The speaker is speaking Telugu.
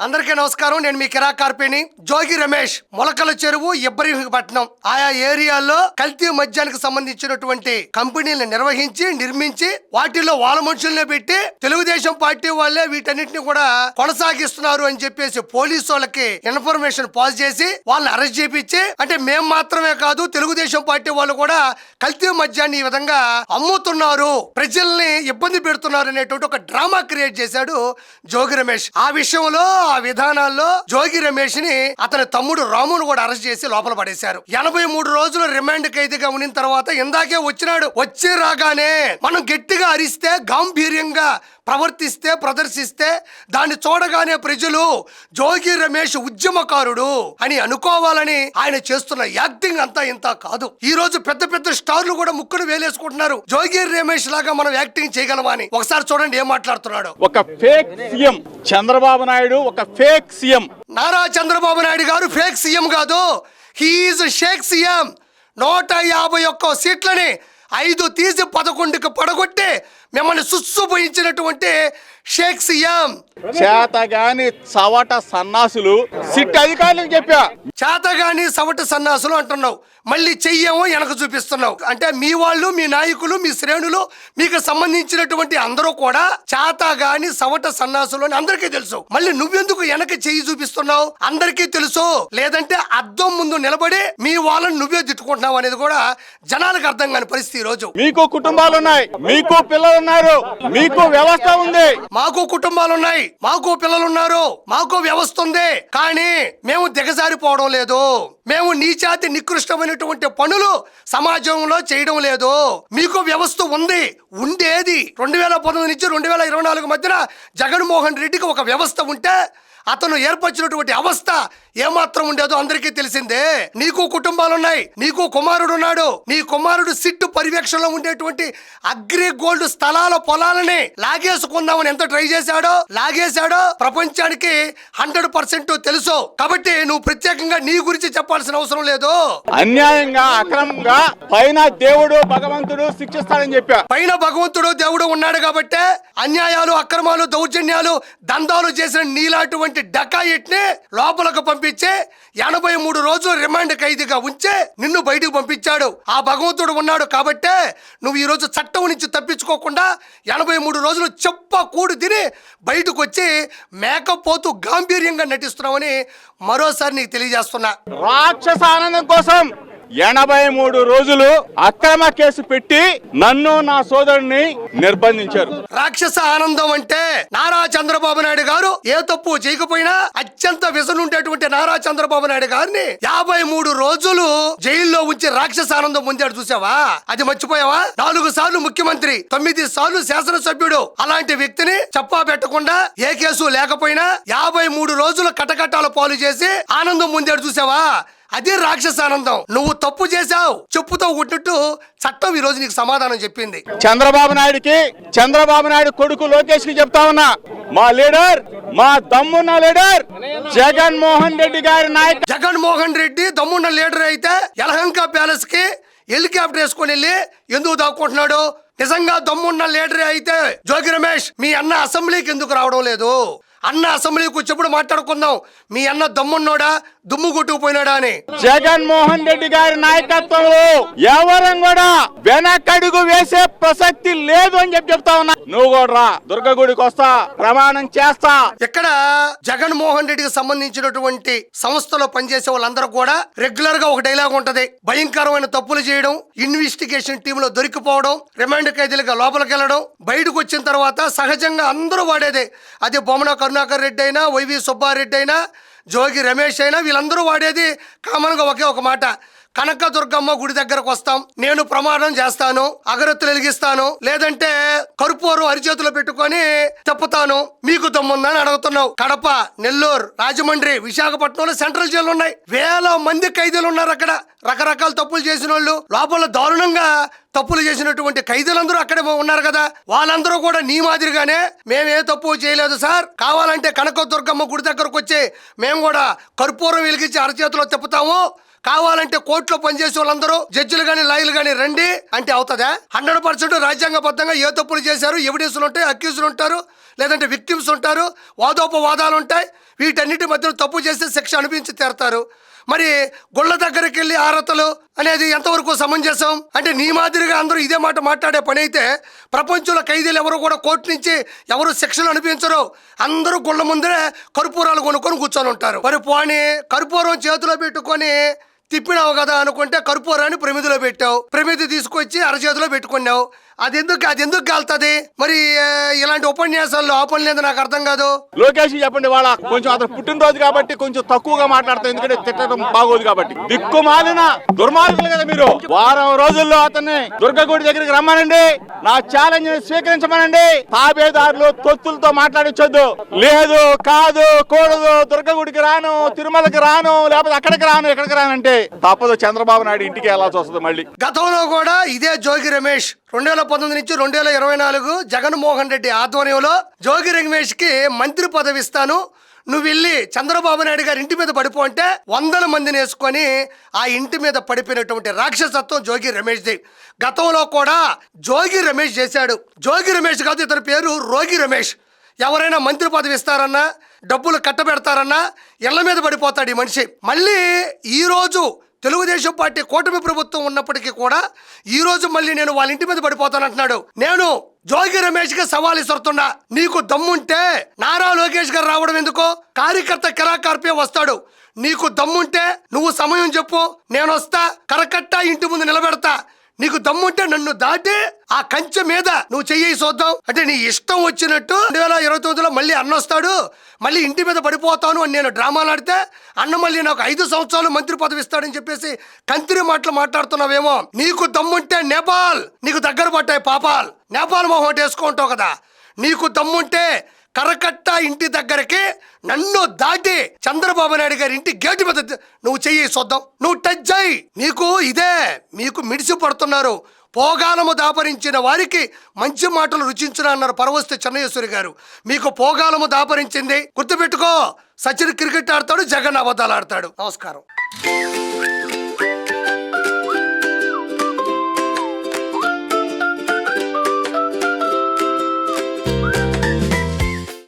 అందరికీ నమస్కారం. నేను మీ కిరా కార్పేని జోగి రమేష్ మొలకల చెరువు ఇబ్బరిపట్నం ఆయా ఏరియాల్లో కల్తీ మద్యానికి సంబంధించినటువంటి కంపెనీలను నిర్వహించి నిర్మించి వాటిల్లో వాళ్ళ మనుషుల్ని పెట్టి తెలుగుదేశం పార్టీ వాళ్ళే వీటన్నిటిని కూడా కొనసాగిస్తున్నారు అని చెప్పేసి పోలీసు వాళ్ళకి ఇన్ఫర్మేషన్ పాస్ చేసి వాళ్ళని అరెస్ట్ చేపించి అంటే మేము మాత్రమే కాదు తెలుగుదేశం పార్టీ వాళ్ళు కూడా కల్తీ మద్యాన్ని ఈ విధంగా అమ్ముతున్నారు. ప్రజల్ని ఇబ్బంది పెడుతున్నారు అనేటువంటి ఒక డ్రామా క్రియేట్ చేశాడు జోగి రమేష్. ఆ విషయంలో ఆ విధానాల్లో జోగి రమేష్ని అతని తమ్ముడు రామును కూడా అరెస్ట్ చేసి లోపల పడేశారు. ఎనభై మూడు రోజులు రిమాండ్ ఖైదీగా ఉన్న తర్వాత ఇందాకే వచ్చినాడు. వచ్చి రాగానే మనం గట్టిగా అరిస్తే గాంభీర్యంగా ప్రవర్తిస్తే ప్రదర్శిస్తే దాన్ని చూడగానే ప్రజలు జోగి రమేష్ ఉద్యమకారుడు అని అనుకోవాలని ఆయన చేస్తున్న యాక్టింగ్ అంతా ఇంత కాదు. ఈ రోజు పెద్ద పెద్ద స్టార్లు కూడా ముక్కును వేలేసుకుంటున్నారు. జోగి రమేష్ లాగా మనం యాక్టింగ్ చేయగలమా అని. ఒకసారి చూడండి ఏం మాట్లాడుతున్నాడు. ఒక ఫేక్ సీఎం చంద్రబాబు నాయుడు ఒక ఫేక్ సీఎం. నారా చంద్రబాబు నాయుడు గారు ఫేక్ సీఎం కాదు. He is shake CM. నూట యాభై ఒక్క సీట్లని ఐదు తీసి పదకొండుకి పడగొట్టి మిమ్మల్ని సుస్సుపోయించినటువంటి షేక్ సీఎం. చేతగాని చవట సన్నాసులు సిట్ అధికారులకు చెప్పా. చేతగాని సవట సన్నాసులు అంటున్నావు. మళ్ళీ చెయ్యేమో వెనక చూపిస్తున్నావు. అంటే మీ వాళ్ళు మీ నాయకులు మీ శ్రేణులు మీకు సంబంధించినటువంటి అందరూ కూడా చేతగాని సవట సన్నాసులు అని అందరికీ తెలుసు. మళ్ళీ నువ్వెందుకు వెనక చెయ్యి చూపిస్తున్నావు? అందరికీ తెలుసు. లేదంటే అద్దం ముందు నిలబడి మీ వాళ్ళని నువ్వే తిట్టుకుంటున్నావు అనేది కూడా జనాలకు అర్థం కాని పరిస్థితి ఈ రోజు. మీకు కుటుంబాలు ఉన్నాయి మీకు పిల్లలు ఉన్నారు మీకు వ్యవస్థ ఉంది. మాకు కుటుంబాలు ఉన్నాయి మాకు పిల్లలు ఉన్నారు మాకు వ్యవస్థ ఉంది. కానీ మేము దిగజారిపోవడం లేదు. మేము నీచాతి నికృష్టమైనటువంటి పనులు సమాజంలో చేయడం లేదు. మీకు వ్యవస్థ ఉంది ఉండేది. రెండు వేల పంతొమ్మిది నుంచి రెండు వేల ఇరవై నాలుగు మధ్యన జగన్మోహన్ రెడ్డికి ఒక వ్యవస్థ ఉంటే అతను ఏర్పరిచినటువంటి అవస్థ ఏమాత్రం ఉండేదో అందరికీ తెలిసిందే. నీకు కుటుంబాలు ఉన్నాయి నీకు కుమారుడు ఉన్నాడు నీ కుమారుడు సిట్టు పర్యవేక్షణలో ఉండేటువంటి అగ్రి గోల్డ్ స్థలాల పొలాలని లాగేసుకుందామని ఎంత ట్రై చేశాడో లాగేశాడో ప్రపంచానికి హండ్రెడ్ పర్సెంట్ తెలుసు. కాబట్టి నువ్వు ప్రత్యేకంగా నీ గురించి చెప్పాల్సిన అవసరం లేదు. అన్యాయంగా అక్రమంగా పైన దేవుడు భగవంతుడు శిక్షిస్తాడని చెప్పా. పైన భగవంతుడు దేవుడు ఉన్నాడు కాబట్టి అన్యాయాలు అక్రమాలు దౌర్జన్యాలు దందాలు చేసిన నీలాంటి డకాయిట్ని లోపలకు పంపించి ఎనభై మూడు రోజులు రిమాండ్ ఖైదీగా ఉంచి నిన్ను బయటకు పంపించాడు. ఆ భగవంతుడు ఉన్నాడు కాబట్టే నువ్వు ఈ రోజు చట్టం నుంచి తప్పించుకోకుండా ఎనభై మూడు రోజులు చెప్ప కూడు తిని బయటకు వచ్చి మేకపోతూ గాంభీర్యంగా నటిస్తున్నావని మరోసారి నీకు తెలియజేస్తున్నా. రాక్షస ఆనందం కోసం ఎనభై మూడు రోజులు అక్రమ కేసు పెట్టి నన్ను నా సోదరుడిని నిర్బంధించారు. రాక్షస ఆనందం అంటే నారా చంద్రబాబు నాయుడు గారు ఏ తప్పు చేయకపోయినా అత్యంత వ్యసనం నారా చంద్రబాబు నాయుడు గారిని యాభై మూడు రోజులు జైల్లో ఉంచి రాక్షస ఆనందం పొందాడు చూసావా? అది మర్చిపోయావా? నాలుగు సార్లు ముఖ్యమంత్రి తొమ్మిది సార్లు శాసనసభ్యుడు అలాంటి వ్యక్తిని చెప్పా పెట్టకుండా ఏ కేసు లేకపోయినా యాభై మూడు రోజులు కటకటాల పాలు చేసి ఆనందం పొందాడు చూసావా? అది రాక్షస ఆనందం. నువ్వు తప్పు చేశావు. చెప్పుతో కొట్టినట్టు చట్టం ఈ రోజు నీకు సమాధానం చెప్పింది. చంద్రబాబు నాయుడుకి చంద్రబాబు నాయుడు కొడుకు లోకేష్కి చెప్తా ఉన్నా. మా లీడర్ మా దమ్మున్న లీడర్ జగన్మోహన్ రెడ్డి గారి నాయక జగన్మోహన్ రెడ్డి దమ్మున్న లీడర్ అయితే యలహంక ప్యాలెస్కి హెలికాప్టర్ వేసుకొని వెళ్ళి ఎందుకు దాక్కుంటున్నాడు? నిజంగా దమ్మున్న లీడర్ అయితే జోగి రమేష్ మీ అన్న అసెంబ్లీకి ఎందుకు రావడం లేదు? అన్న అసెంబ్లీకి వచ్చేప్పుడు మాట్లాడుకుందాం. మీ అన్న దమ్మున్నోడా? దుమ్ము కొట్టుకుపోయినాడా అని. జగన్మోహన్ రెడ్డి గారి నాయకత్వంలో ఎవరం కూడా వెనకడుగు వేసే ప్రసక్తి లేదు అని చెప్పి చెప్తా ఉన్నా. నువ్వు కూడా రా. దుర్గగుడికి వస్తా. ప్రమాణం చేస్తా. ఇక్కడ జగన్మోహన్ రెడ్డికి సంబంధించినటువంటి సంస్థలో పనిచేసే వాళ్ళందరూ కూడా రెగ్యులర్గా ఒక డైలాగ్ ఉంటది. భయంకరమైన తప్పులు చేయడం ఇన్వెస్టిగేషన్ టీమ్లో దొరికిపోవడం రిమాండ్ ఖైదీలుగా లోపలికి వెళ్ళడం బయటకు వచ్చిన తర్వాత సహజంగా అందరూ వాడేదే. అది బొమ్మన కరుణాకర్ రెడ్డి అయినా వైవి సుబ్బారెడ్డి అయినా జోగి రమేష్ అయినా వీళ్ళందరూ వాడేది కామన్గా ఒకే ఒక మాట. కనకదుర్గమ్మ గుడి దగ్గరకు వస్తాం. నేను ప్రమాణం చేస్తాను అగరత్తులు వెలిగిస్తాను లేదంటే కర్పూరం అరిచేతులు పెట్టుకొని చెప్పుతాను మీకు దమ్ముందని అడుగుతున్నావు. కడప నెల్లూరు రాజమండ్రి విశాఖపట్నంలో సెంట్రల్ జైలు ఉన్నాయి. వేల మంది ఖైదీలు ఉన్నారు అక్కడ. రకరకాల తప్పులు చేసిన వాళ్ళు లోపల దారుణంగా తప్పులు చేసినటువంటి ఖైదీలందరూ అక్కడే ఉన్నారు కదా. వాళ్ళందరూ కూడా నీ మాదిరిగానే మేము ఏ తప్పు చేయలేదు సార్. కావాలంటే కనక దుర్గమ్మ గుడి దగ్గరకు వచ్చి మేము కూడా కర్పూరం వెలిగించి అరచేతిలో తిప్పుతాము. కావాలంటే కోర్టులో పనిచేసే వాళ్ళందరూ జడ్జిలు కానీ లాయర్లు కానీ రండి అంటే అవుతుందా? హండ్రెడ్ పర్సెంట్ రాజ్యాంగబద్ధంగా ఏ తప్పులు చేశారు ఎవిడెన్స్లు ఉంటాయి అక్యూజులు ఉంటారు లేదంటే విక్టిమ్స్ ఉంటారు వాదోపవాదాలు ఉంటాయి వీటన్నిటి మధ్యలో తప్పు చేస్తే శిక్ష అనిపించి తీరతారు. మరి గుళ్ళ దగ్గరికి వెళ్ళి ఆరతలు అనేది ఎంతవరకు సమంజసం? అంటే నీ మాదిరిగా అందరూ ఇదే మాట మాట్లాడే పని అయితే ప్రపంచంలో ఖైదీలు ఎవరు కూడా కోర్టు నుంచి ఎవరు శిక్షలు అనిపించరు అందరూ గుళ్ళ ముందరే కర్పూరాలు కొనుక్కొని కూర్చొని ఉంటారు. మరి పోనీ కర్పూరం చేతిలో పెట్టుకొని తిప్పినావు కదా అనుకుంటే కర్పూరాన్ని ప్రమిదిలో పెట్టావు. ప్రమిది తీసుకొచ్చి అరచేతిలో పెట్టుకున్నావు. అది ఎందుకు అది ఎందుకు కాలుతుంది మరి ఇలాంటి ఉపన్యాసాల్లో ఆ లేదు నాకు అర్థం కాదు. లోకేష్ చెప్పండి వాళ్ళ కొంచెం అతను పుట్టినరోజు కాబట్టి కొంచెం తక్కువగా మాట్లాడతాం. ఎందుకంటే తిట్టడం బాగోదు కాబట్టి. దిక్కు మాలిన దుర్మార్గులు కదా మీరు. వారం రోజుల్లో అతన్ని దుర్గగుడి దగ్గరికి రమ్మనండి. నా ఛాలెంజ్ స్వీకరించమనండి. తాబేదారులు తొత్తులతో మాట్లాడించొద్దు. లేదు కాదు కూడదు. దుర్గగుడికి రాను తిరుమలకి రాను లేకపోతే అక్కడికి రాను ఎక్కడికి రానంటే తప్పదు చంద్రబాబు నాయుడు ఇంటికి వెళ్ళాల్సి వస్తుంది మళ్ళీ. గతంలో కూడా ఇదే జోగి రమేష్ రెండు వేల పంతొమ్మిది నుంచి రెండు వేల ఇరవై నాలుగు జగన్మోహన్ రెడ్డి ఆధ్వర్యంలో జోగి రమేష్కి మంత్రి పదవి ఇస్తాను. నువ్వు వెళ్ళి చంద్రబాబు నాయుడు గారి ఇంటి మీద పడిపో అంటే వందల మందిని వేసుకొని ఆ ఇంటి మీద పడిపోయినటువంటి రాక్షసత్వం జోగి రమేష్ ది గతంలో కూడా జోగి రమేష్ చేశాడు. జోగి రమేష్ కాదు ఇతని పేరు రోగి రమేష్. ఎవరైనా మంత్రి పదవి ఇస్తారన్నా డబ్బులు కట్టబెడతారన్నా ఇళ్ళ మీద పడిపోతాడు ఈ మనిషి. మళ్ళీ ఈరోజు తెలుగుదేశం పార్టీ కూటమి ప్రభుత్వం ఉన్నప్పటికీ కూడా ఈ రోజు మళ్ళీ నేను వాళ్ళ ఇంటి మీద పడిపోతానంటున్నాడు నేను జోగి రమేష్గా సవాల్ ఇస్తున్నా నీకు దమ్ముంటే నారా లోకేష్ గారు రావడం ఎందుకో? కార్యకర్త కిరాకార్పే వస్తాడు. నీకు దమ్ముంటే నువ్వు సమయం చెప్పు నేను వస్తా కరకట్ట ఇంటి ముందు నిలబెడతా. నీకు దమ్ముంటే నన్ను దాటి ఆ కంచె మీద నువ్వు చెయ్యి చూద్దాం అంటే నీ ఇష్టం వచ్చినట్టు రెండు వేల ఇరవై తొమ్మిదిలో మళ్ళీ అన్న వస్తాడు మళ్ళీ ఇంటి మీద పడిపోతాను అని నేను డ్రామాలు ఆడితే అన్న మళ్ళీ నాకు ఐదు సంవత్సరాలు మంత్రి పదవి ఇస్తాడని చెప్పేసి కంత్రి మాటలు మాట్లాడుతున్నావేమో. నీకు దమ్ముంటే నేపాల్ నీకు దగ్గర పట్టాయి పాపాల్. నేపాల్ మొహం వేసుకుంటావు కదా. నీకు దమ్ముంటే కరకట్ట ఇంటి దగ్గరికి నన్ను దాటి చంద్రబాబు నాయుడు గారి ఇంటి గేటు మీద నువ్వు చెయ్యి చూద్దాం నువ్వు టచ్ చేయి నీకు ఇదే. మీకు మిడిసి పడుతున్నారు. పోగాలము దాపరించిన వారికి మంచి మాటలు రుచించిన అన్నారు పరవస్తే చెన్నయేశ్వరి గారు. మీకు పోగాలము దాపరించింది. గుర్తుపెట్టుకో. సచిన్ క్రికెట్ ఆడతాడు జగన్ అబద్ధాలు ఆడతాడు. నమస్కారం.